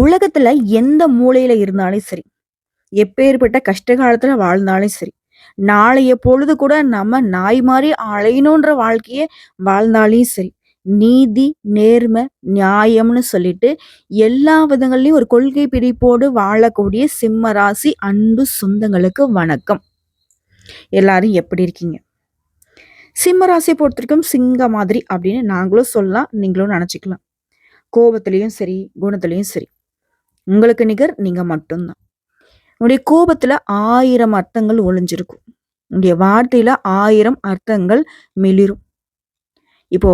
உலகத்துல எந்த மூலையில இருந்தாலும் சரி, எப்பேர்ப்பட்ட கஷ்ட காலத்துல வாழ்ந்தாலும் சரி, நாளைய பொழுது கூட நம்ம நாய் மாதிரி அலையணுன்ற வாழ்க்கைய வாழ்ந்தாலும் சரி, நீதி, நேர்மை, நியாயம்னு சொல்லிட்டு எல்லா விதங்கள்லயும் ஒரு கொள்கை பிடிப்போடு வாழக்கூடிய சிம்ம ராசி அன்பு சொந்தங்களுக்கு வணக்கம். எல்லாரும் எப்படி இருக்கீங்க? சிம்ம ராசிய பொறுத்தவரைக்கும் சிங்க மாதிரி அப்படின்னு நாங்களும் சொல்லலாம், நீங்களும் நினச்சிக்கலாம் கோபத்துலேயும் சரி, குணத்திலயும் சரி. உங்களுக்கு நிகர் நீங்க மட்டுந்தான் உடைய கோபத்தில் கோபத்துல 1000 அர்த்தங்கள் ஒளிஞ்சிருக்கும். உங்களுடைய வார்த்தையில ஆயிரம் அர்த்தங்கள் மிளிரும். இப்போ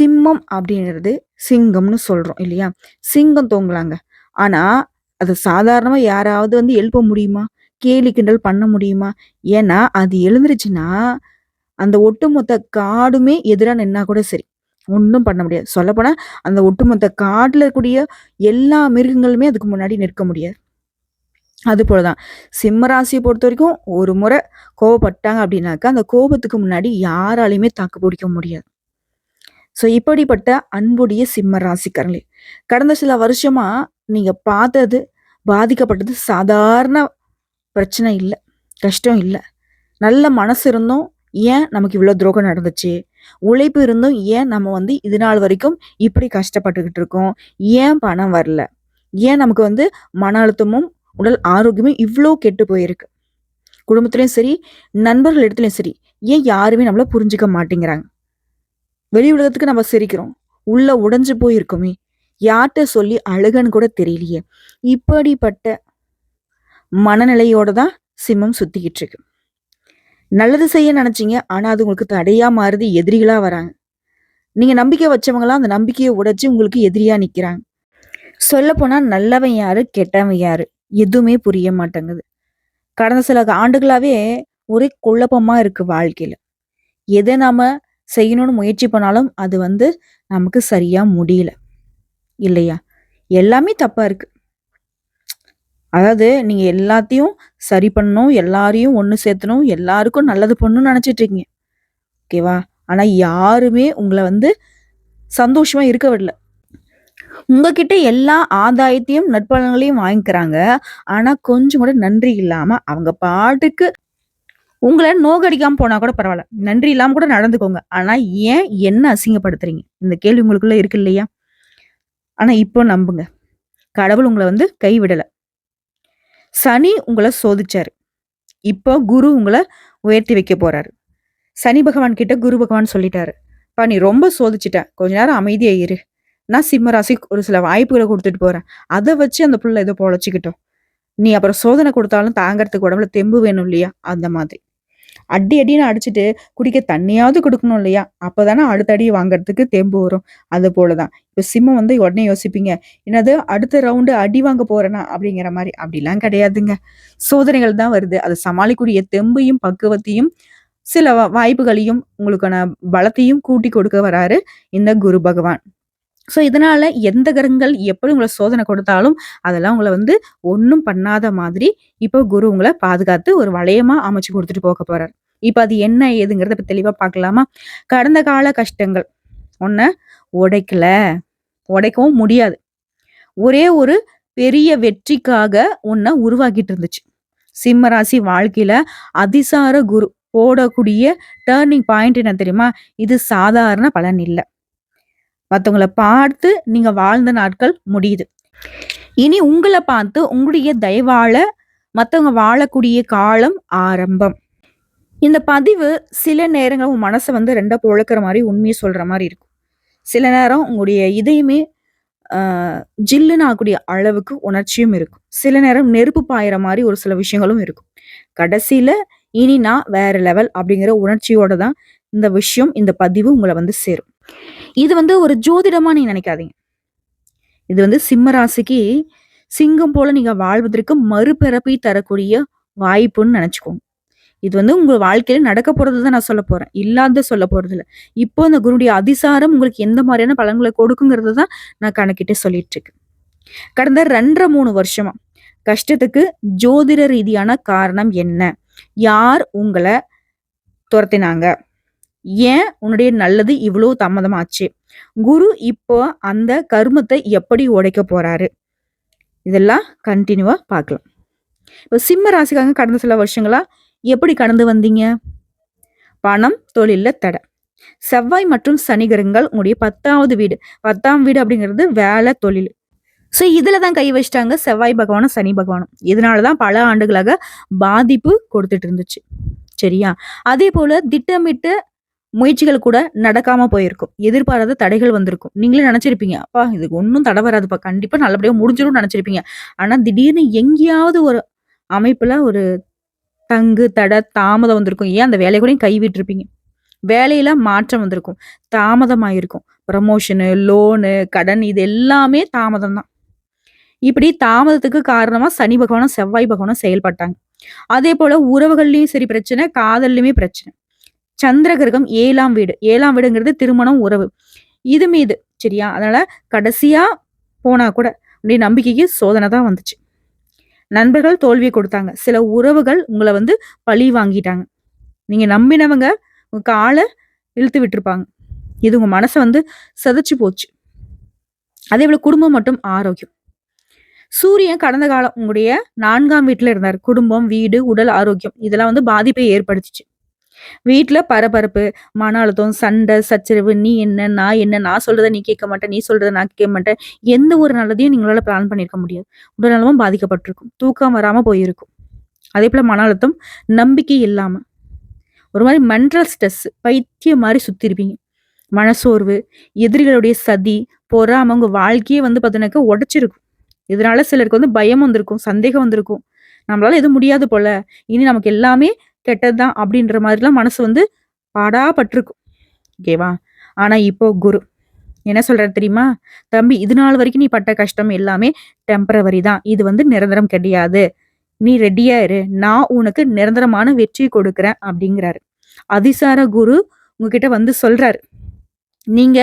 சிம்மம் அப்படிங்கிறது சிங்கம்னு சொல்றோம் இல்லையா? சிங்கம் தோங்கலாங்க ஆனா, அது சாதாரணமா யாராவது வந்து எழுப்ப முடியுமா? கேலி கிண்டல் பண்ண முடியுமா? ஏன்னா, அது எழுந்துருச்சுன்னா, அந்த ஒட்டுமொத்த காடுமே எதிராக நின்னா கூட சரி. ஒன்றும் பண்ண முடியாது. சொல்லப்போனால் அந்த ஒட்டுமொத்த காட்டில் இருக்கக்கூடிய எல்லா மிருகங்களுமே அதுக்கு முன்னாடி நிற்க முடியாது. அதுபோல தான். சிம்ம ராசியை பொறுத்த வரைக்கும் ஒரு முறை கோவப்பட்டாங்க அப்படின்னாக்கா, அந்த கோபத்துக்கு முன்னாடி யாராலையுமே தாக்கு பிடிக்க முடியாது. ஸோ இப்படிப்பட்ட அன்புடைய சிம்ம ராசிக்காரங்களே, கடந்த சில வருஷமாக நீங்கள் பார்த்தது, பாதிக்கப்பட்டது சாதாரண பிரச்சனை இல்லை கஷ்டம் இல்லை நல்ல மனசு இருந்தும், ஏன் நமக்கு இவ்வளோ துரோகம் நடந்துச்சு? உழைப்பு இருந்தும் ஏன் நம்ம வந்து இது நாள் வரைக்கும் இப்படி கஷ்டப்பட்டுக்கிட்டு இருக்கோம்? ஏன் பணம் வரல? ஏன் நமக்கு வந்து மன அழுத்தமும், உடல் ஆரோக்கியமும் இவ்வளோ கெட்டு போயிருக்கு? குடும்பத்துலேயும் சரி, நண்பர்கள் இடத்துலையும் சரி, ஏன் யாருமே நம்மளை புரிஞ்சுக்க மாட்டேங்கிறாங்க? வெளி உலகத்துக்கு நம்ம சிரிக்கிறோம். உள்ள உடைஞ்சு போயிருக்கோமே! யார்கிட்ட சொல்லி அழுகன்னு கூட தெரியலையே! இப்படிப்பட்ட மனநிலையோட தான் சிம்மம் சுத்திக்கிட்டு இருக்கு. நல்லது செய்ய நினச்சிங்க ஆனா, அது உங்களுக்கு தடையா மாறுது. எதிரிகளா வராங்க. நீங்க நம்பிக்கை வச்சவங்களாம் அந்த நம்பிக்கையை உடைச்சு உங்களுக்கு எதிரியா நிக்கிறாங்க. சொல்லப்போனால் நல்லவன் யாரு? கெட்டவன் யாரு? எதுவுமே புரிய மாட்டேங்குது. கடந்த சில ஆண்டுகளாவே ஒரே குழப்பமா இருக்கு வாழ்க்கையில. எதை நாம செய்யணும்னு முயற்சி பண்ணாலும், அது வந்து நமக்கு சரியா முடியல. இல்லையா? எல்லாமே தப்பா இருக்கு. அதாவது நீங்கள் எல்லாத்தையும் சரி பண்ணணும், எல்லாரையும் ஒன்று சேர்த்தணும், எல்லாருக்கும் நல்லது பண்ணணும்னு நினச்சிட்ருக்கீங்க ஓகேவா? ஆனால் யாருமே உங்களை வந்து சந்தோஷமாக இருக்க விடல. உங்ககிட்ட எல்லா ஆதாயத்தையும், நற்பலன்களையும் வாங்கிக்கிறாங்க. ஆனால் கொஞ்சம் கூட நன்றி இல்லாமல் அவங்க பாட்டுக்கு உங்களை நோகடிக்காமல் போனால் கூட பரவாயில்ல நன்றி இல்லாமல் கூட நடந்துக்கோங்க. ஆனால் ஏன் என்ன அசிங்கப்படுத்துறீங்க? இந்த கேள்வி உங்களுக்குள்ளே இருக்கு இல்லையா? ஆனால் இப்போ நம்புங்க. கடவுள் உங்களை வந்து கைவிடலை சனி உங்களை சோதிச்சாரு. இப்போ குரு உங்களை உயர்த்தி வைக்க போறாரு. சனி பகவான் கிட்ட குரு பகவான் சொல்லிட்டாரு. பா நீ ரொம்ப சோதிச்சிட்டேன் கொஞ்ச நேரம் அமைதியா இரு. நான் சிம்ம ராசி ஒரு சில வாய்ப்புகளை கொடுத்துட்டு போறேன். அதை வச்சு அந்த பிள்ளை ஏதோ பொழைச்சிக்கிட்டோம் நீ அப்புறம் சோதனை கொடுத்தாலும் தாங்கறதுக்கு உடம்புல தெம்பு வேணும் இல்லையா?" அந்த மாதிரி. அடி அடின்னு அடிச்சுட்டு, குடிக்க தண்ணியாவது கொடுக்கணும் இல்லையா? அப்போதானே அடுத்த அடி வாங்குறதுக்கு தெம்பு வரும். அது போல தான். இப்போ சிம்மம் வந்து உடனே யோசிப்பீங்க. "என்னது அடுத்த ரவுண்டு அடி வாங்க போறேனா?" அப்படிங்கிற மாதிரி அப்படிலாம் கிடையாதுங்க. சோதனைகள் தான் வருது. அதை சமாளிக்கக்கூடிய தெம்பையும், பக்குவத்தையும், சில வ வாய்ப்புகளையும், உங்களுக்கான பலத்தையும் கூட்டி கொடுக்க வராரு இந்த குரு பகவான். ஸோ, இதனால எந்த கிரகங்கள் எப்படி உங்களை சோதனை கொடுத்தாலும், அதெல்லாம் உங்களை வந்து ஒன்றும் பண்ணாத மாதிரி, இப்போ குரு உங்களை பாதுகாத்து ஒரு வளையமா அமைச்சு கொடுத்துட்டு போக போறாரு. இப்போ அது என்ன ஏதுங்கிறத இப்போ தெளிவாக பார்க்கலாமா? கடந்த கால கஷ்டங்கள் ஒன்றை உடைக்கல. உடைக்கவும் முடியாது. ஒரே ஒரு பெரிய வெற்றிக்காக உன்னை உருவாக்கிட்டு இருந்துச்சு. சிம்மராசி வாழ்க்கையில அதிசார குரு போடக்கூடிய டேர்னிங் பாயிண்ட் என்ன தெரியுமா? இது சாதாரண பலன் இல்லை மற்றவங்களை பார்த்து நீங்க வாழ்ந்த நாட்கள் முடியுது. இனி உங்கள பார்த்து உங்களுடைய தயவால மத்தவங்க வாழக்கூடிய காலம் ஆரம்பம். இந்த பதிவு சில நேரங்கள் உங்க மனசை வந்து 2ஆ பொளக்குற மாதிரி உண்மையை சொல்ற மாதிரி இருக்கும். சில நேரம் உங்களுடைய இதயமே அ ஜில்லுன்னு ஆகக்கூடிய அளவுக்கு உணர்ச்சியும் இருக்கும். சில நேரம் நெருப்பு பாயிற மாதிரி ஒரு சில விஷயங்களும் இருக்கும். கடைசியில இனி நான் வேற லெவல் அப்படிங்கிற உணர்ச்சியோட தான் இந்த விஷயம், இந்த பதிவு உங்களை வந்து சேரும். இது வந்து ஒரு ஜோதிடமா நீ நினைக்காதீங்க இது வந்து சிம்ம ராசிக்கு சிங்கம் போல நீங்க வாழ்வதற்கு மறுபிறப்பை தரக்கூடிய வாய்ப்புன்னு நினைச்சுக்கோங்க இது வந்து உங்க வாழ்க்கையில நடக்க போறது தான் நான் சொல்ல போறேன். இல்லாத சொல்ல போறது போறதில்ல. இப்போ அந்த குருடைய அதிசாரம் உங்களுக்கு எந்த மாதிரியான பலன்களை கொடுக்குங்கிறது தான் நான் கணக்கிட்டு சொல்லிட்டு இருக்கேன். கடந்த 2 1/2, 3 வருஷமா கஷ்டத்துக்கு ஜோதிட ரீதியான காரணம் என்ன? யார் உங்களை துரத்தினாங்க ஏன் உன்னுடைய நல்லது இவ்வளோ தாமதமாச்சு? குரு இப்போ அந்த கர்மத்தை எப்படி உடைக்க போறாரு? இதெல்லாம் கண்டினியூவாக பார்க்கலாம். இப்போ சிம்ம ராசிக்காக கடந்த சில வருஷங்களா எப்படி கடந்து வந்தீங்க? பணம் தொழிலில் தடை. செவ்வாய் மற்றும் சனி கிரகங்கள் உங்களுடைய பத்தாவது வீடு. பத்தாம் வீடு அப்படிங்கிறது வேலை தொழில். ஸோ இதில் தான் கை வச்சிட்டாங்க செவ்வாய் பகவானும் சனி பகவானும். இதனால தான் பல ஆண்டுகளாக பாதிப்பு கொடுத்துட்டு இருந்துச்சு. சரியா? அதே போல திட்டமிட்டு முயற்சிகள் கூட நடக்காம போயிருக்கும். எதிர்பாராத தடைகள் வந்திருக்கும். நீங்களே நினைச்சிருப்பீங்க அப்பா இதுக்கு ஒன்றும் தடை வராதுப்பா. கண்டிப்பா நல்லபடியா முடிஞ்சிடும் நினைச்சிருப்பீங்க. ஆனா திடீர்னு எங்கேயாவது ஒரு அமைப்புல ஒரு தங்கு தடை தாமதம் வந்திருக்கும். ஏன் அந்த வேலையை கூட கைவிட்டிருப்பீங்க வேலையில மாற்றம் வந்திருக்கும். தாமதமாயிருக்கும். ப்ரமோஷனு லோனு கடன் இது எல்லாமே தாமதம் தான். இப்படி தாமதத்துக்கு காரணமா சனி பகவானும் செவ்வாய் பகவானும் செயல்பட்டாங்க. அதே போல உறவுகள்லயும் சரி பிரச்சனை காதல்லையுமே பிரச்சனை. சந்திர கிரகம் ஏழாம் வீடு. ஏழாம் வீடுங்கிறது திருமணம் உறவு. இது மீது சரியா? அதனால கடைசியா போனா கூட அப்படி நம்பிக்கைக்கு சோதனை தான் வந்துச்சு. நண்பர்கள் தோல்வி கொடுத்தாங்க. சில உறவுகள் உங்களை வந்து பழி வாங்கிட்டாங்க. நீங்க நம்பினவங்க உங்க காலை இழுத்து விட்டுருப்பாங்க. இது உங்க மனசை வந்து சதைச்சு போச்சு. அதே போல குடும்பம் மற்றும் ஆரோக்கியம். சூரியன் கடந்த காலம் உங்களுடைய நான்காம் வீட்டில் இருந்தார். குடும்பம் வீடு உடல் ஆரோக்கியம். இதெல்லாம் வந்து பாதிப்பை ஏற்படுத்திச்சு. வீட்டுல பரபரப்பு மன அழுத்தம் சண்டை சச்சரவு நீ என்ன நான் என்ன நான் சொல்றதை நீ கேட்க மாட்டேன் நீ சொல்றதை நான் கேட்க மாட்டேன் எந்த ஒரு நல்லதையும் நீங்களால் பிளான் பண்ணியிருக்க முடியாது. உடல்நலமும் பாதிக்கப்பட்டிருக்கும். தூக்கம் வராம போயிருக்கும். அதே போல மன அழுத்தம் நம்பிக்கை இல்லாம. ஒரு மாதிரி மென்டல் ஸ்ட்ரெஸ் பைத்தியம் மாதிரி சுற்றிருப்பீங்க மனசோர்வு எதிரிகளுடைய சதி பொறாம உங்க வாழ்க்கையே வந்து பார்த்தீங்கன்னாக்கா உடைச்சிருக்கும். இதனால சிலருக்கு வந்து பயம் வந்திருக்கும் சந்தேகம் வந்திருக்கும். நம்மளால எதுவும் முடியாது போல. இனி நமக்கு எல்லாமே கெட்டது தான் அப்படின்ற மாதிரிலாம் மனசு வந்து பாடாப்பட்டிருக்கும். ஓகேவா? ஆனால் இப்போ குரு என்ன சொல்கிறார் தெரியுமா? தம்பி இது நாள் வரைக்கும் நீ பட்ட கஷ்டம் எல்லாமே டெம்பரவரி தான். இது வந்து நிரந்தரம் கிடையாது. நீ ரெடியா இரு. நான் உனக்கு நிரந்தரமான வெற்றி கொடுக்குறேன் அப்படிங்கிறாரு. அதிசார குரு உங்ககிட்ட வந்து சொல்றாரு. நீங்க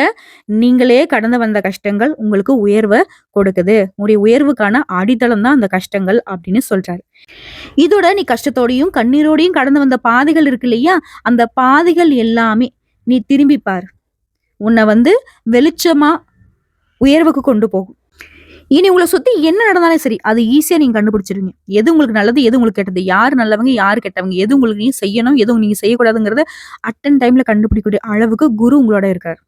நீங்களே கடந்து வந்த கஷ்டங்கள் உங்களுக்கு உயர்வை கொடுக்குது. உங்களுடைய உயர்வுக்கான அடித்தளம் தான் அந்த கஷ்டங்கள் அப்படின்னு சொல்றாரு. இதோட நீ கஷ்டத்தோடையும் கண்ணீரோடையும் கடந்து வந்த பாதைகள் இருக்கு இல்லையா? அந்த பாதைகள் எல்லாமே நீ திரும்பி பார். உன்னை வந்து வெளிச்சமா உயர்வுக்கு கொண்டு போகும். இனி உங்களை சுத்தி என்ன நடந்தாலும் சரி அது ஈஸியா நீங்க கண்டுபிடிச்சிருங்க எது உங்களுக்கு நல்லது எது உங்களுக்கு கெட்டது யார் நல்லவங்க யார் கெட்டவங்க எது உங்களுக்கு நீங்க செய்யணும் எது நீங்க செய்யக்கூடாதுங்கிறத அட்டன் டைம்ல கண்டுபிடிக்கக்கூடிய அளவுக்கு குரு உங்களோட இருக்காரு.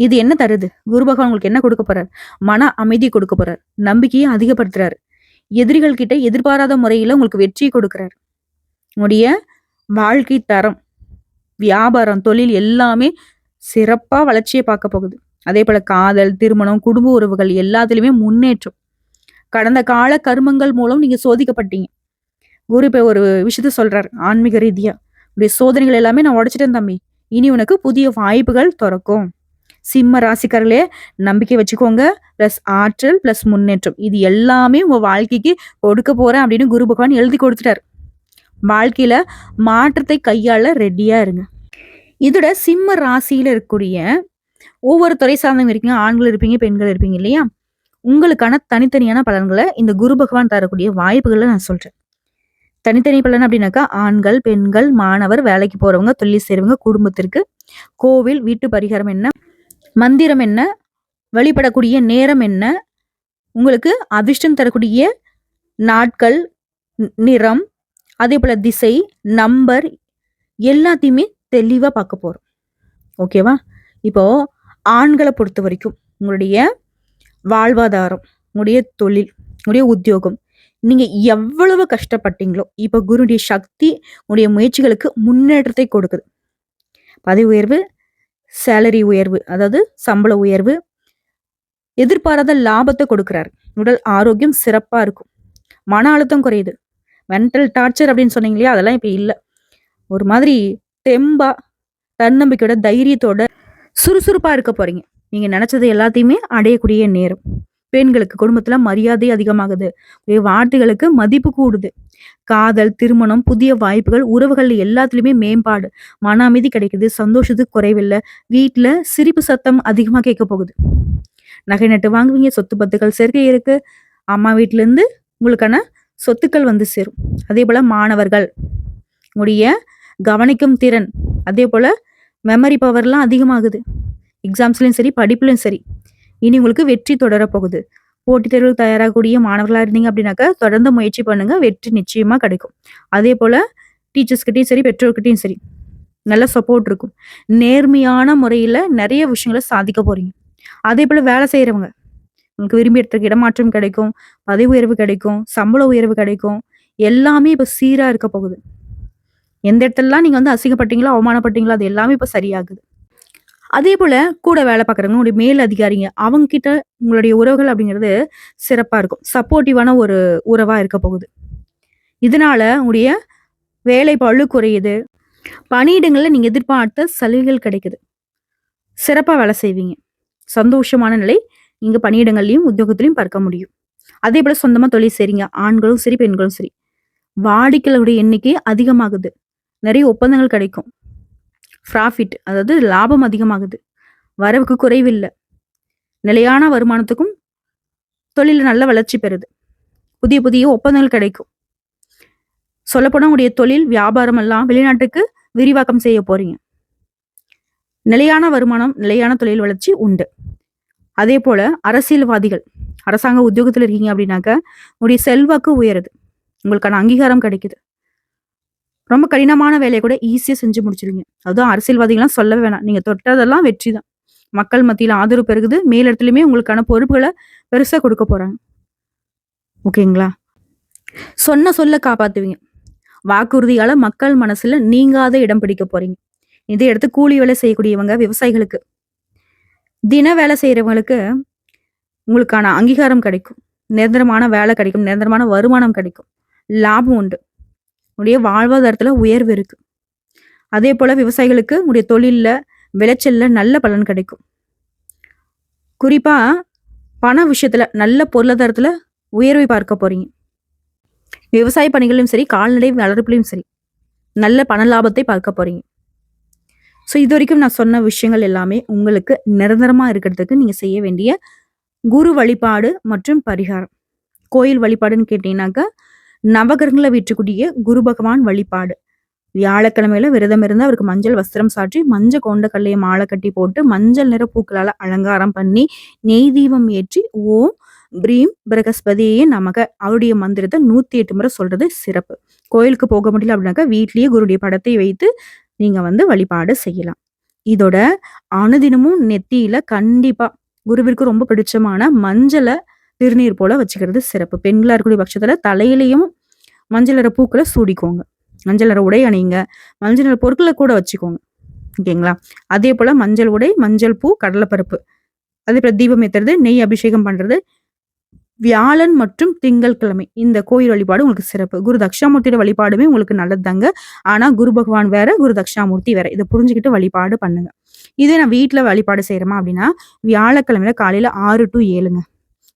இது என்ன தருது? குரு பகவான் உங்களுக்கு என்ன கொடுக்க போறார்? மன அமைதி கொடுக்க போறார். நம்பிக்கையை அதிகப்படுத்துறாரு. எதிரிகள் கிட்ட எதிர்பாராத முறையில உங்களுக்கு வெற்றியை கொடுக்கிறார். உங்களுடைய வாழ்க்கை தரம் வியாபாரம் தொழில் எல்லாமே சிறப்பா வளர்ச்சியை பார்க்க போகுது. அதே போல காதல் திருமணம் குடும்ப உறவுகள் எல்லாத்துலயுமே முன்னேற்றம். கடந்த கால கர்மங்கள் மூலம் நீங்க சோதிக்கப்பட்டீங்க. குரு இப்ப ஒரு விஷயத்த சொல்றாரு ஆன்மீக ரீதியா. உடைய சோதனைகள் எல்லாமே நான் உடைச்சிட்டேன் தம்பி. இனி உனக்கு புதிய வாய்ப்புகள் திறக்கும். சிம்ம ராசிக்காரர்களே நம்பிக்கை வச்சுக்கோங்க. ப்ளஸ் ஆற்றல் ப்ளஸ் முன்னேற்றம். இது எல்லாமே உங்கள் வாழ்க்கைக்கு கொடுக்க போகிறேன் அப்படின்னு குரு பகவான் எழுதி கொடுத்துட்டாரு. வாழ்க்கையில் மாற்றத்தை கையாள ரெடியாக இருங்க. இதோட சிம்ம ராசியில் இருக்கக்கூடிய ஒவ்வொரு துறை சார்ந்தவங்க இருக்கீங்க. ஆண்கள் இருப்பீங்க பெண்கள் இருப்பீங்க இல்லையா? உங்களுக்கான தனித்தனியான பலன்களை இந்த குரு பகவான் தரக்கூடிய வாய்ப்புகளை நான் சொல்றேன். தனித்தனி பலன் அப்படின்னாக்கா ஆண்கள் பெண்கள் மாணவர் வேலைக்கு போறவங்க தொழில் செய்றவங்க குடும்பத்திற்கு கோவில் வீட்டு பரிகாரம் என்ன? மந்திரம் என்ன? வழிபடக்கூடிய நேரம் என்ன? உங்களுக்கு அதிர்ஷ்டம் தரக்கூடிய நாட்கள் நிறம் அதே போல திசை நம்பர் எல்லாத்தையுமே தெளிவாக பார்க்க போகிறோம் ஓகேவா இப்போ ஆண்களை பொறுத்த வரைக்கும் உங்களுடைய வாழ்வாதாரம் உங்களுடைய தொழில் உங்களுடைய உத்தியோகம் நீங்க எவ்வளவு கஷ்டப்பட்டீங்களோ இப்போ குருடைய சக்தி உங்களுடைய முயற்சிகளுக்கு முன்னேற்றத்தை கொடுக்குது. பதவி உயர்வு சேலரி உயர்வு அதாவது சம்பள உயர்வு எதிர்பாராத லாபத்தை கொடுக்குறாரு. உடல் ஆரோக்கியம் சிறப்பாக இருக்கும். மன அழுத்தம் குறையுது. மென்டல் டார்ச்சர் அப்படின்னு சொன்னீங்க இல்லையா? அதெல்லாம் இப்போ இல்லை. ஒரு மாதிரி தெம்பா தன்னம்பிக்கையோட தைரியத்தோட சுறுசுறுப்பாக இருக்க போறீங்க. நீங்கள் நினச்சது எல்லாத்தையுமே அடையக்கூடிய நேரம். பெண்களுக்கு குடும்பத்துல மரியாதை அதிகமாகுது. வார்த்தைகளுக்கு மதிப்பு கூடுது. காதல் திருமணம் புதிய வாய்ப்புகள் உறவுகள் எல்லாத்துலயுமே மேம்பாடு. மன அமைதி கிடைக்குது சந்தோஷத்துக்கு குறைவில்லை. வீட்டுல சிரிப்பு சத்தம் அதிகமா கேட்க போகுது. நகை நட்டு வாங்குவீங்க சொத்து பத்துக்கள் சேர்க்கை இருக்கு. அம்மா வீட்டுல இருந்து உங்களுக்கான சொத்துக்கள் வந்து சேரும். அதே போல மாணவர்கள் உடைய கவனிக்கும் திறன். அதே போல மெமரி பவர்லாம் அதிகமாகுது. எக்ஸாம்ஸ்லயும் சரி படிப்புலயும் சரி. இனி உங்களுக்கு வெற்றி தொடர போகுது போட்டித் தேர்வுக்கு தயாராகக்கூடிய மாணவர்களாக இருந்தீங்க அப்படின்னாக்கா, தொடர்ந்து முயற்சி பண்ணுங்க. வெற்றி நிச்சயமா கிடைக்கும். அதே அதேபோல டீச்சர்ஸ்கிட்டையும் சரி, பெற்றோர்கிட்டையும் சரி, நல்ல சப்போர்ட் இருக்கும். நேர்மையான முறையில நிறைய விஷயங்கள சாதிக்க போறீங்க. அதேபோல வேலை செய்கிறவங்க உங்களுக்கு விரும்பி இடத்துக்கு இடமாற்றம் கிடைக்கும், பதவி உயர்வு கிடைக்கும், சம்பள உயர்வு கிடைக்கும். எல்லாமே இப்ப சீரா இருக்க போகுது. எந்த இடத்துலலாம் நீங்க வந்து அசிங்கப்பட்டீங்களோ, அவமானப்பட்டீங்களோ, அது எல்லாமே இப்ப சரியாகுது. அதே போல் கூட வேலை பார்க்குறவங்க, உங்களுடைய மேல் அதிகாரிங்க, அவங்க கிட்ட உங்களுடைய உறவுகள் அப்படிங்கிறது சிறப்பாக இருக்கும். சப்போர்ட்டிவான ஒரு உறவாக இருக்க போகுது. இதனால உங்களுடைய வேலை பளு குறையுது. பணியிடங்களில் நீங்கள் எதிர்பார்த்த சலுகைகள் கிடைக்குது. சிறப்பாக வேலை செய்வீங்க. சந்தோஷமான நிலை நீங்கள் பணியிடங்கள்லையும் உத்தியோகத்திலையும் பார்க்க முடியும். அதே போல் சொந்தமாக தொழில் செய்றீங்க. ஆண்களும் சரி, பெண்களும் சரி. வாடிக்கையாளருடைய எண்ணிக்கை அதிகமாகுது. நிறைய ஒப்பந்தங்கள் கிடைக்கும். ப்ராஃபிட் அதாவது லாபம் அதிகமாகுது. வரவுக்கு குறைவில்லை நிலையான வருமானத்துக்கும் தொழில் நல்ல வளர்ச்சி பெறுது. புதிய புதிய ஒப்பந்தங்கள் கிடைக்கும். சொல்லப்போனால் உங்களுடைய தொழில், வியாபாரம் எல்லாம் வெளிநாட்டுக்கு விரிவாக்கம் செய்ய போறீங்க. நிலையான வருமானம், நிலையான தொழில் வளர்ச்சி உண்டு. அதே போல அரசியல்வாதிகள், அரசாங்க உத்தியோகத்தில் இருக்கீங்க அப்படின்னாக்க, உங்களுடைய செல்வாக்கு உயருது. உங்களுக்கான அங்கீகாரம் கிடைக்குது. ரொம்ப கடினமான வேலையை கூட ஈஸியாக செஞ்சு முடிச்சிருவீங்க அதுவும் அரசியல்வாதிகள்லாம் சொல்லவே வேணாம். நீங்கள் தொட்டதெல்லாம் வெற்றி தான். மக்கள் மத்தியில் ஆதரவு பெருகுது. மேலிடத்துலையுமே உங்களுக்கான பொறுப்புகளை பெருசாக கொடுக்க போகிறாங்க ஓகேங்களா? சொன்ன சொல்ல காப்பாற்றுவீங்க வாக்குறுதியால் மக்கள் மனசில் நீங்காத இடம் பிடிக்க போகிறீங்க இதை எடுத்து கூலி வேலை செய்யக்கூடியவங்க, விவசாயிகளுக்கு, தின வேலை செய்கிறவங்களுக்கு உங்களுக்கான அங்கீகாரம் கிடைக்கும். நிரந்தரமான வேலை கிடைக்கும். நிரந்தரமான வருமானம் கிடைக்கும். லாபம் உண்டு. உடைய வாழ்வாதாரத்தில் உயர்வு இருக்குது அதே போல் விவசாயிகளுக்கு உடைய தொழிலில் விளைச்சலில் நல்ல பலன் கிடைக்கும். குறிப்பாக பண விஷயத்தில் நல்ல பொருளாதாரத்தில் உயர்வை பார்க்க போகிறீங்க விவசாய பணிகளிலும் சரி, கால்நடை வளர்ப்புலையும் சரி, நல்ல பண லாபத்தை பார்க்க போகிறீங்க ஸோ இது வரைக்கும் நான் சொன்ன விஷயங்கள் எல்லாமே உங்களுக்கு நிரந்தரமாக இருக்கிறதுக்கு நீங்கள் செய்ய வேண்டிய குரு வழிபாடு மற்றும் பரிகாரம். கோயில் வழிபாடுன்னு கேட்டீங்கன்னாக்கா, நவகிரகங்கள வீற்றக்கூடிய குரு பகவான் வழிபாடு. வியாழக்கிழமையில விரதம் இருந்து அவருக்கு மஞ்சள் வஸ்திரம் சாற்றி, மஞ்சள் கொண்ட கல்லையை மாலை கட்டி போட்டு, மஞ்சள் நிற பூக்களால அலங்காரம் பண்ணி, நெய் தீபம் ஏற்றி, ஓம் பிரீம் பிரகஸ்பதியே நமக அவருடைய மந்திரத்தை நூத்தி எட்டு முறை சொல்றது சிறப்பு. கோயிலுக்கு போக முடியல அப்படின்னாக்கா, வீட்லயே குருடைய படத்தை வைத்து நீங்க வந்து வழிபாடு செய்யலாம். இதோட அனுதினமும் நெத்தியில கண்டிப்பா குருவிற்கு ரொம்ப பிடிச்சமான மஞ்சளை திருநீர் போல வச்சுக்கிறது சிறப்பு. பெண்களா இருக்கக்கூடிய பட்சத்துல தலையிலையும் மஞ்சள் நிற சூடிக்கோங்க. மஞ்சள் நிற உடை அணியுங்க. மஞ்சள் நிற கூட வச்சுக்கோங்க. ஓகேங்களா? அதே போல் மஞ்சள் உடை, மஞ்சள் பூ, கடலைப்பருப்பு. அதே போல் தீபம் ஏத்துறது, நெய் அபிஷேகம் பண்றது, வியாழன் மற்றும் திங்கட்கிழமை இந்த கோயில் வழிபாடு உங்களுக்கு சிறப்பு. குரு தக்ஷாமூர்த்தியோட வழிபாடுமே உங்களுக்கு நல்லதுதாங்க. ஆனா குரு பகவான் வேற, குரு தக்ஷாமூர்த்தி வேற. இதை புரிஞ்சுக்கிட்டு வழிபாடு பண்ணுங்க. இதே நான் வீட்டில் வழிபாடு செய்றேமா அப்படின்னா, வியாழக்கிழமையில காலையில 6 டூ ஏழுங்க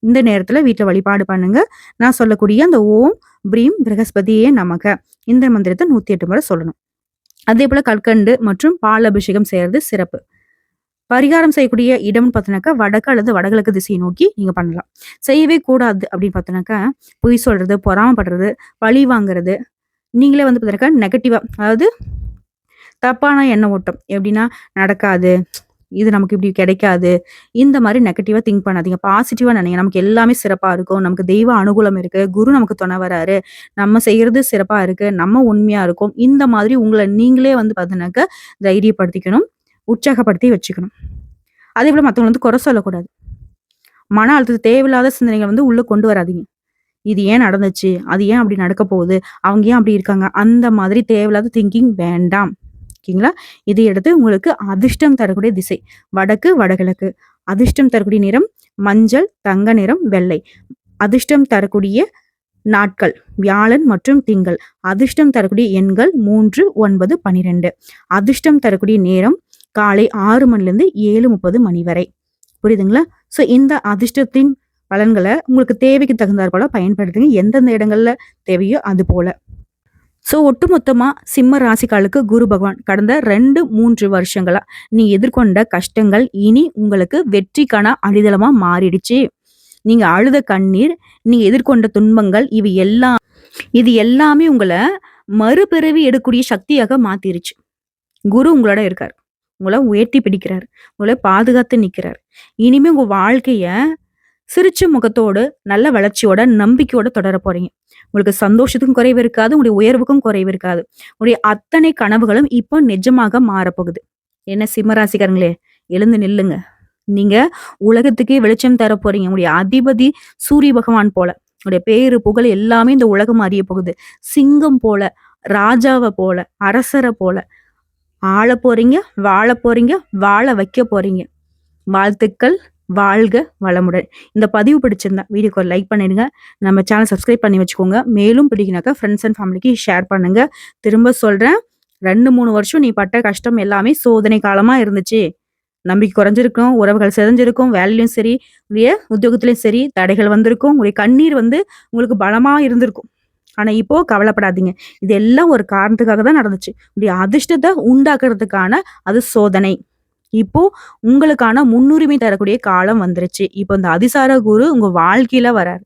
இந்த நேரத்துல வீட்ல வழிபாடு பண்ணுங்க. நான் சொல்லக்கூடிய அந்த ஓம் பிரீம் பிரகஸ்பதியே நமக இந்த மந்திரத்த 108 முறை சொல்லணும். அதே போல் கற்கண்டு மற்றும் பால் அபிஷேகம் செய்கிறது சிறப்பு. பரிகாரம் செய்யக்கூடிய இடம்னு பார்த்தோன்னாக்கா வடக்கு அல்லது வடகிழக்கு திசையை நோக்கி நீங்க பண்ணலாம். செய்யவே கூடாது அப்படின்னு பார்த்தோன்னாக்கா பொய் சொல்றது, பொறாமைப்படுறது, பழி வாங்குறது, நீங்களே வந்து பார்த்தீங்கன்னாக்கா நெகட்டிவா அதாவது தப்பான எண்ண ஓட்டம். எப்படின்னா, நடக்காது, இது நமக்கு இப்படி கிடைக்காது. இந்த மாதிரி நெகட்டிவா திங்க் பண்ணாதீங்க. பாசிட்டிவா நினைங்க. நமக்கு எல்லாமே சிறப்பா இருக்கும். நமக்கு தெய்வ அனுகூலம் இருக்கு. குரு நமக்கு துணை வராரு. நம்ம செய்யறது சிறப்பா இருக்கு. நம்ம உண்மையா இருக்கும் இந்த மாதிரி உங்களை நீங்களே வந்து பார்த்தீங்கன்னாக்கா, தைரியப்படுத்திக்கணும். உற்சாகப்படுத்தி வச்சுக்கணும். அதே போல மத்தவங்கள வந்து குறை சொல்லக்கூடாது. மன அழுத்தத்த தேவையில்லாத சிந்தனைகள் வந்து உள்ள கொண்டு வராதீங்க. இது ஏன் நடந்துச்சு? அது ஏன் அப்படி நடக்க போகுது? அவங்க ஏன் அப்படி இருக்காங்க? அந்த மாதிரி தேவையில்லாத திங்கிங் வேண்டாம். ஓகேங்களா? இதை எடுத்து உங்களுக்கு அதிர்ஷ்டம் தரக்கூடிய திசை. வடக்கு, வடகிழக்கு. அதிர்ஷ்டம் தரக்கூடிய நிறம் மஞ்சள், தங்க நிறம், வெள்ளை. அதிர்ஷ்டம் தரக்கூடிய நாட்கள் வியாழன் மற்றும் திங்கள். அதிர்ஷ்டம் தரக்கூடிய எண்கள் 3, 9, 12. அதிர்ஷ்டம் தரக்கூடிய நேரம் காலை ஆறு மணிலேருந்து 7:30 மணி வரை. புரியுதுங்களா? ஸோ இந்த அதிர்ஷ்டத்தின் பலன்களை உங்களுக்கு தேவைக்கு தகுந்தாற் போல பயன்படுத்துங்க. எந்தெந்த இடங்கள்ல தேவையோ அது போல. ஸோ ஒட்டுமொத்தமா சிம்ம ராசிக்காலுக்கு குரு பகவான் கடந்த 2, 3 வருஷங்களா நீ எதிர்கொண்ட கஷ்டங்கள் இனி உங்களுக்கு வெற்றிக்கான அடித்தளமா மாறிடுச்சு. நீங்க அழுத கண்ணீர், நீங்க எதிர்கொண்ட துன்பங்கள் இவை எல்லாம் இது எல்லாமே உங்கள மறுபிறவி எடுக்கக்கூடிய சக்தியாக மாத்திருச்சு. குரு உங்களோட இருக்காரு. உங்களை உயர்த்தி பிடிக்கிறாரு. உங்களை பாதுகாத்து நிக்கிறாரு. இனிமே உங்க வாழ்க்கைய சிரிச்ச முகத்தோடு நல்ல வளர்ச்சியோட நம்பிக்கையோட தொடர போறீங்க உங்களுக்கு சந்தோஷத்துக்கும் குறைவு இருக்காது உங்களுடைய உயர்வுக்கும் குறைவு இருக்காது. உங்களுடைய அத்தனை கனவுகளும் இப்போ நிஜமாக மாறப்போகுது. என்ன சிம்மராசிக்காரங்களே எழுந்து நில்லுங்க. நீங்க உலகத்துக்கே வெளிச்சம் தர போறீங்க. உங்களுடைய அதிபதி சூரிய பகவான் போல. உங்களுடைய பேரு புகழ் எல்லாமே இந்த உலகம் அறிய போகுது. சிங்கம் போல ராஜாவை போல அரசரை போல. ஆள போறீங்க வாழ போறீங்க வாழ வைக்க போறீங்க. வாழ்த்துக்கள். வாழ்க வளமுடன். இந்த பதிவு பிடிச்சிருந்தா வீடியோக்கு ஒரு லைக் பண்ணிடுங்க. நம்ம சேனல் சப்ஸ்கிரைப் பண்ணி வச்சுக்கோங்க. மேலும் பிடிக்கினாக்கா ஃப்ரெண்ட்ஸ் அண்ட் ஃபேமிலிக்கு ஷேர் பண்ணுங்க. திரும்ப சொல்றேன். ரெண்டு மூணு வருஷம் நீ பட்ட கஷ்டம் எல்லாமே சோதனை காலமா இருந்துச்சு. நம்பிக்கை குறைஞ்சிருக்கும் உறவுகள் செதஞ்சிருக்கும். வேலையிலும் சரி உடைய உத்தியோகத்திலையும் சரி தடைகள் வந்திருக்கும். உங்களுடைய கண்ணீர் வந்து உங்களுக்கு பலமா இருந்திருக்கும். ஆனா இப்போ கவலைப்படாதீங்க. இது எல்லாம் ஒரு காரணத்துக்காக தான் நடந்துச்சு. உடைய அதிர்ஷ்டத்தை உண்டாக்குறதுக்கான அது சோதனை. இப்போ உங்களுக்கான முன்னுரிமை தரக்கூடிய காலம் வந்துருச்சு. இப்போ இந்த அதிசார குரு உங்க வாழ்க்கையில வராரு.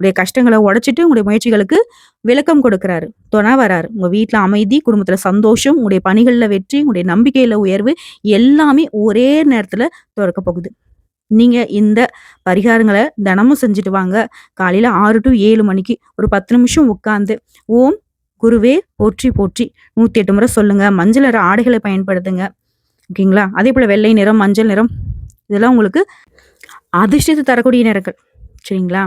உடைய கஷ்டங்களை உடைச்சிட்டு உங்களுடைய முயற்சிகளுக்கு விளக்கம் கொடுக்குறாரு. துணை வராரு. உங்க வீட்டுல அமைதி குடும்பத்துல சந்தோஷம் உங்களுடைய பணிகள்ல வெற்றி உங்களுடைய நம்பிக்கையில உயர்வு எல்லாமே ஒரே நேரத்துல திறக்க போகுது. நீங்க இந்த பரிகாரங்களை தினமும் செஞ்சுட்டு வாங்க. காலையில ஆறு டு ஏழு மணிக்கு ஒரு பத்து நிமிஷம் உட்காந்து ஓம் குருவே போற்றி போற்றி நூத்தி எட்டு முறை சொல்லுங்க. மஞ்சள் நிற ஆடைகளை பயன்படுத்துங்க. ஓகேங்களா? அதே போல் வெள்ளை நிறம் மஞ்சள் நிறம் இதெல்லாம் உங்களுக்கு அதிர்ஷ்டத்தை தரக்கூடிய நிறங்கள். சரிங்களா?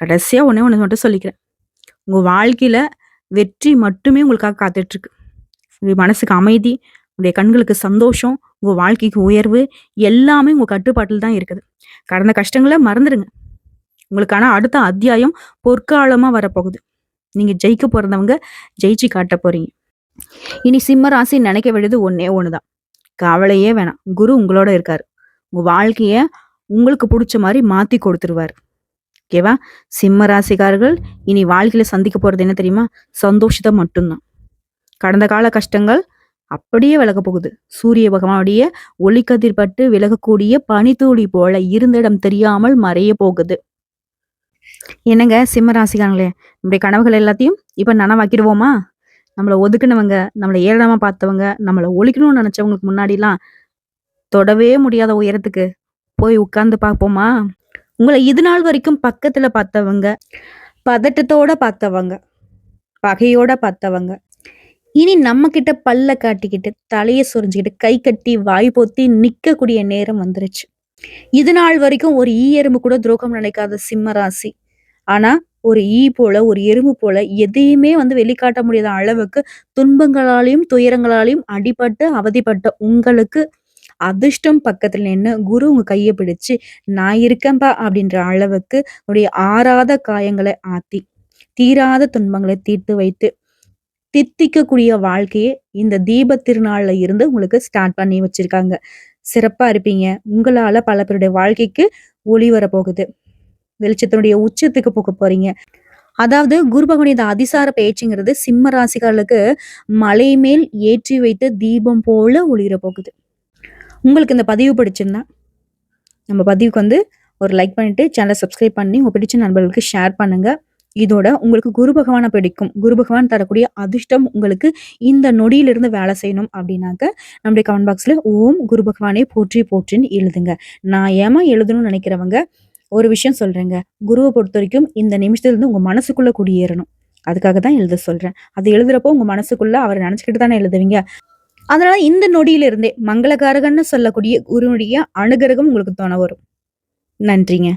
கடைசியாக ஒன்றே ஒன்று மட்டும் சொல்லிக்கிறேன். உங்கள் வாழ்க்கையில் வெற்றி மட்டுமே உங்களுக்காக காத்துட்ருக்கு. உங்கள் மனசுக்கு அமைதி உங்களுடைய கண்களுக்கு சந்தோஷம் உங்கள் வாழ்க்கைக்கு உயர்வு எல்லாமே உங்கள் கட்டுப்பாட்டில் தான் இருக்குது. கடந்த கஷ்டங்களை மறந்துடுங்க. உங்களுக்கான அடுத்த அத்தியாயம் பொற்காலமாக வரப்போகுது. நீங்கள் ஜெயிக்க போகிறவங்க ஜெயிச்சு காட்ட போகிறீங்க இனி சிம்ம ராசி நினைக்க வேண்டியது ஒன்றே ஒன்று தான் கவலையே வேணாம். குரு உங்களோட இருக்கார். உங்க வாழ்க்கைய உங்களுக்கு பிடிச்ச மாதிரி மாத்தி கொடுத்துருவார். ஓகேவா சிம்ம ராசிக்காரர்கள் இனி வாழ்க்கையில சந்திக்க போறது என்ன தெரியுமா? சந்தோஷத்தை மட்டும்தான். கடந்த கால கஷ்டங்கள் அப்படியே விலக போகுது. சூரிய பகவானுடைய ஒளிக்கதிர்பட்டு விலகக்கூடிய பனித்தூளி போல இருந்த இடம் தெரியாமல் மறைய போகுது. என்னங்க சிம்ம ராசிக்காரங்களே? நம்முடைய கனவுகள் எல்லாத்தையும் இப்ப நனவாக்கிடுவோமா? நம்மளை ஒதுக்குனவங்க நம்மளை ஏளனமா பார்த்தவங்க நம்மளை ஒழிக்கணும்னு நினைச்சவங்களுக்கு முன்னாடிலாம் தொடவே முடியாத உயரத்துக்கு போய் உட்கார்ந்து பார்ப்போமா? உங்களை இது நாள் வரைக்கும் பக்கத்துல பார்த்தவங்க பதட்டத்தோட பார்த்தவங்க பகையோட பார்த்தவங்க இனி நம்ம கிட்ட பல்ல காட்டிக்கிட்டு தலையை சொரிஞ்சுக்கிட்டு கை கட்டி வாய் பொத்தி நிக்கக்கூடிய நேரம் வந்துருச்சு. இது நாள் வரைக்கும் ஒரு ஈ எறும்பு கூட துரோகம் நினைக்காத சிம்ம ராசி. ஆனா ஒரு ஈ போல ஒரு எறும்பு போல எதையுமே வந்து வெளிக்காட்ட முடியாத அளவுக்கு துன்பங்களாலையும் துயரங்களாலையும் அடிபட்டு அவதிப்பட்ட உங்களுக்கு அதிர்ஷ்டம் பக்கத்துல நின்று குரு உங்க கையை பிடிச்சு நான் இருக்கேன்பா அப்படின்ற அளவுக்கு உடைய ஆறாத காயங்களை ஆத்தி தீராத துன்பங்களை தீர்த்து வைத்து தித்திக்கக்கூடிய வாழ்க்கையை இந்த தீப திருநாள்ல இருந்து உங்களுக்கு ஸ்டார்ட் பண்ணி வச்சிருக்காங்க. சிறப்பா இருப்பீங்க. உங்களால பல பேருடைய வாழ்க்கைக்கு ஒளி வரப்போகுது. வெளிச்சத்தினுடைய உச்சத்துக்கு போக போறீங்க. அதாவது குரு பகவானுடைய அதிசார பேச்சுங்கிறது சிம்ம ராசிகளுக்கு மலை மேல் ஏற்றி வைத்த தீபம் போல ஒளிர போகுது. உங்களுக்கு இந்த பதிவு பிடிச்சிருந்தா நம்ம பதிவுக்கு வந்து ஒரு லைக் பண்ணிட்டு சேனலை சப்ஸ்கிரைப் பண்ணி உங்க பிடிச்ச நண்பர்களுக்கு ஷேர் பண்ணுங்க. இதோட உங்களுக்கு குரு பகவானை பிடிக்கும். குரு பகவான் தரக்கூடிய அதிர்ஷ்டம் உங்களுக்கு இந்த நொடியிலிருந்து வேலை செய்யணும் அப்படின்னாக்க நம்முடைய கமெண்ட் பாக்ஸ்ல ஓம் குரு பகவானே போற்றி போற்றின்னு எழுதுங்க. நான் ஏமா எழுதணும்னு நினைக்கிறவங்க ஒரு விஷயம் சொல்றேங்க. குருவை பொறுத்த வரைக்கும் இந்த நிமிஷத்துல இருந்து உங்க மனசுக்குள்ள குடியேறணும். அதுக்காக தான் எழுத சொல்றேன். அது எழுதுறப்போ உங்க மனசுக்குள்ள அவரை நினச்சிக்கிட்டு தானே எழுதுவீங்க. அதனால இந்த நொடியிலிருந்தே மங்களகாரகன்னு சொல்லக்கூடிய குருனுடைய அனுகிரகம் உங்களுக்கு தோண வரும். நன்றிங்க.